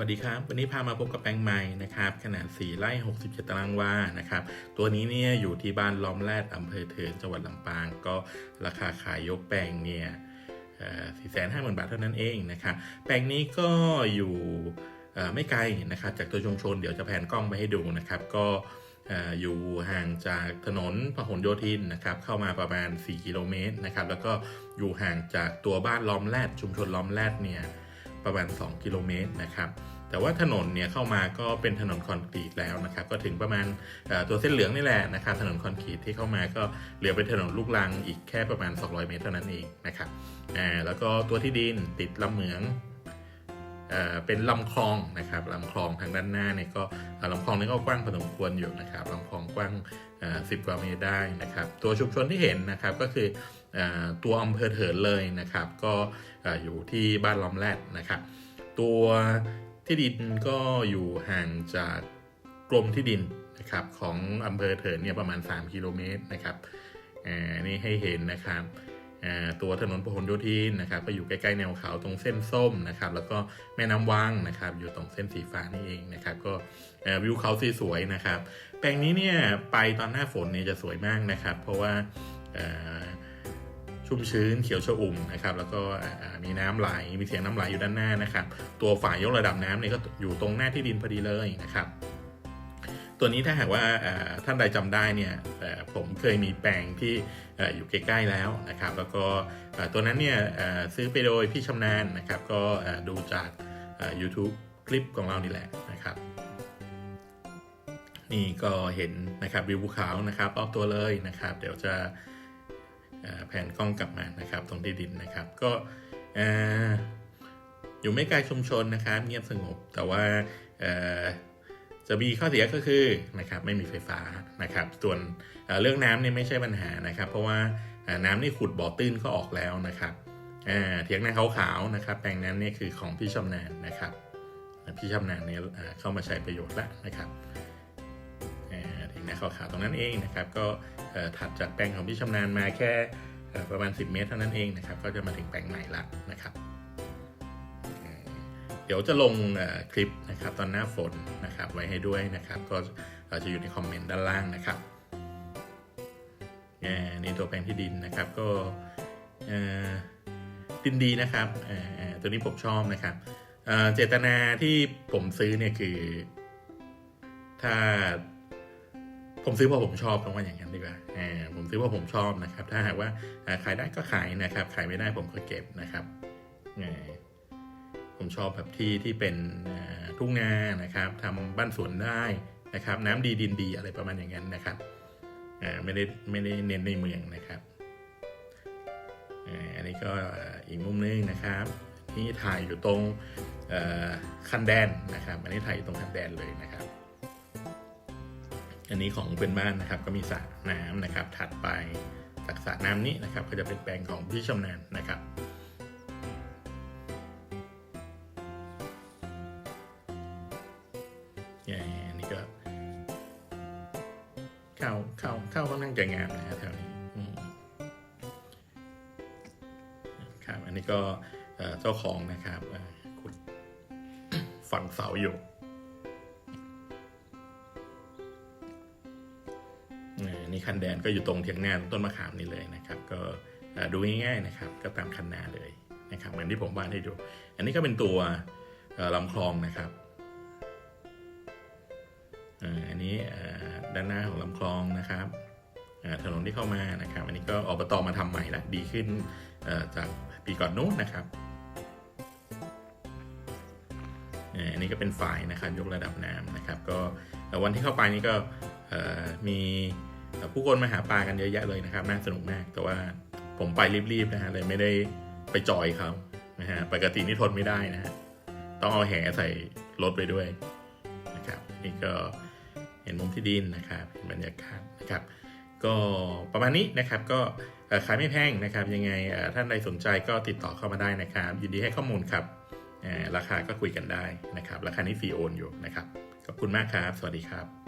วัสดีครับ วันนี้พามาพบกับแปลงใหม่นะครับ ขนาด 4 ไร่ 67 ตารางวา นะครับ ตัวนี้เนี่ยอยู่ที่บ้านล้อมแรดอำเภอเถินจังหวัดลำปาง ก็ราคาขายยกแปลงเนี่ยสี่แสนห้าหมื่นบาทเท่านั้นเองนะครับ แปลงนี้ก็อยู่ไม่ไกลนะครับ จากตัวชุมชน เดี๋ยวจะแผนกล้องไปให้ดูนะครับ ก็เอ่ออยู่ห่างจากถนนพหลโยธินนะครับ เข้ามาประมาณ 4 กิโลเมตรนะครับ แล้วก็อยู่ห่างจากตัวบ้านล้อมแรดชุมชนล้อมแรดเนี่ย ประมาณ 2 กิโลเมตรนะครับแต่ว่าถนนเนี่ยเข้ามาก็เป็นถนนคอนกรีตแล้วนะครับก็ถึงประมาณตัวเส้นเหลืองนี่แหละนะครับถนนคอนกรีตที่เข้ามาก็เหลือเป็นถนนลูกรังอีกแค่ประมาณ 200 เมตรเท่านั้นเองนะครับแล้วก็ตัวที่ดินติดลำเหมืองเอเป็นลำคลองนะครับลำคลองทางด้านหน้าเนี่ยก็ลำคลองนี่ก็กว้างพอสมควรอยู่นะครับลำคลองกว้างสิบกว่าเมตรได้นะครับ ตัวชุมชนที่เห็นนะครับก็คือ ตัวอำเภอเถินเลยนะครับ ก็เอ่อยู่ที่บ้านล้อมแรดนะครับ ตัวที่ดินก็อยู่ห่างจากกรมที่ดินนะครับของอำเภอเถินเนี่ยประมาณ 3 กิโลเมตรนะครับอ่านี่ให้เห็นนะครับตัวถนนพหลโยธินนะครับก็อยู่ใกล้ๆแนวเขาตรงเส้นส้มนะครับ แล้วก็แม่น้ำวังนะครับ อยู่ตรงเส้นสีฟ้านี่เองนะครับ ก็วิวเขาส,สวยๆนะครับ แปลงนี้เนี่ยไปตอนหน้าฝนเนี่ยจะสวยมากนะครับ เพราะว่า ชุ่มชื้นเขียวชอุ่มนะครับแล้วก็มีน้ำไหลมีเสียงน้ำไหลอยู่ด้านหน้านะครับตัวฝายยกระดับน้ำเนี่ยก็อยู่ตรงหน้าที่ดินพอดีเลยนะครับตัวนี้ถ้าหากว่าท่านใดจำได้เนี่ยผมเคยมีแปลงที่อยู่ใกล้ๆแล้วนะครับ แล้วก็ตัวนั้นเนี่ยซื้อไปโดยพี่ชำนาญนะครับ ก็ดูจาก YouTube คลิปของเรานี่แหละนะครับ นี่ก็เห็นนะครับวิวภูเขานะครับรอบตัวเลยนะครับ เดี๋ยวจะ แผนกล้องกลับมานะครับ ตรงที่ดินนะครับ ก็ออยู่ไม่ไกลชุมชนนะครับ เงียบสงบ แต่ว่าจะมีข้อเสียก็คือนะครับไม่มีไฟฟ้านะครับ ส่วนเเรื่องน้ำเนี่ยไม่ใช่ปัญหานะครับ เพราะว่าน้ำนี่ขุดบ่อตื้นก็ออกแล้วนะครับเถียงนาขาวๆนะครับ แปลงนั้นเนี่ยคือของพี่ชำนาญนะครับ พี่ชำนาญเนี่ยเเข้ามาใช้ประโยชน์แล้วนะครับอ่าถึงน้าขาวๆตรงนั้นเองนะครับ ก็ ถัดจากแปลงของพี่ชำนาญมาแค่ประมาณ 10 เมตรเท่านั้นเองนะครับ ก็จะมาถึงแปลงใหม่ละนะครับ เดี๋ยวจะลงคลิปนะครับตอนหน้าฝนนะครับไว้ให้ด้วยนะครับ ก็เอ่อจะอยู่ในคอมเมนต์ด้านล่างนะครับนี่ตัวแปลงที่ดินนะครับก็ดินดีนะครับตัวนี้ผมชอบนะครับเจตนาที่ผมซื้อเนี่ยคือถ้า ผมซื้อเพราะผมชอบต้องว่าอย่างนั้นดีกว่าผมซื้อเพราะผมชอบนะครับ ถ้าหากว่าขายได้ก็ขายนะครับ ขายไม่ได้ผมก็เก็บนะครับผมชอบแบบที่ที่เป็นทุ่งนานะครับทำบ้านสวนได้นะครับ น้ำดีดินดีอะไรประมาณอย่างนั้นนะครับไม่ได้ไม่ได้เน้นในเมืองนะครับอันนี้ก็อีกมุมนึงนะครับนี่ถ่ายอยู่ตรงคันแดนนะครับ อันนี้ถ่ายอยู่ตรงคันแดนเลยนะครับ อันนี้ของเป็นบ้านนะครับก็มีสระน้ำนะครับ ถัดไปจากสระน้ำนี้นะครับ ก็จะเป็นแปลงของพี่ชำนาญนะครับเนี่ยอันนี้ก็ เข้าเข้าเข้าค่อนข้างจะงามนะแถวนี้ครับอันนี้ก็เจ้าของนะครับขุดฝังเสาอยู่ นี่คันแดนก็อยู่ตรงเทียงนาต้นมะขามนี่เลยนะครับก็เอ่อดูง่ายๆนะครับก็ตามคันนาเลยนะครับเหมือนที่ผมวาดให้ดู อันนี้ก็เป็นตัวลำคลองนะครับอันนี้ด้านหน้าของลำคลองนะครับถนนที่เข้ามานะครับ อันนี้ก็อบตมาทำใหม่ละดีขึ้นจากปีก่อนนู้นนะครับอันนี้ก็เป็นฝ่ายนะครับยกระดับน้ำนะครับ ก็วันที่เข้าไปนี่ก็มี ผู้คนมาหาปลากันเยอะแยะเลยนะครับ น่าสนุกมาก แต่ว่าผมไปรีบๆนะฮะเลยไม่ได้ไปจอยเขานะฮะ ปกตินี่ทนไม่ได้นะฮะ ต้องเอาแหใส่รถไปด้วยนะครับ นี่ก็เห็นมุมที่ดินนะครับเห็นบรรยากาศนะครับ ก็ประมาณนี้นะครับ ก็ขายไม่แพงนะครับ ยังไงท่านใดสนใจก็ติดต่อเข้ามาได้นะครับ ยินดีให้ข้อมูลครับ ราคาก็คุยกันได้นะครับ ราคานี้ฟรีโอนอยู่นะครับ ขอบคุณมากครับ สวัสดีครับ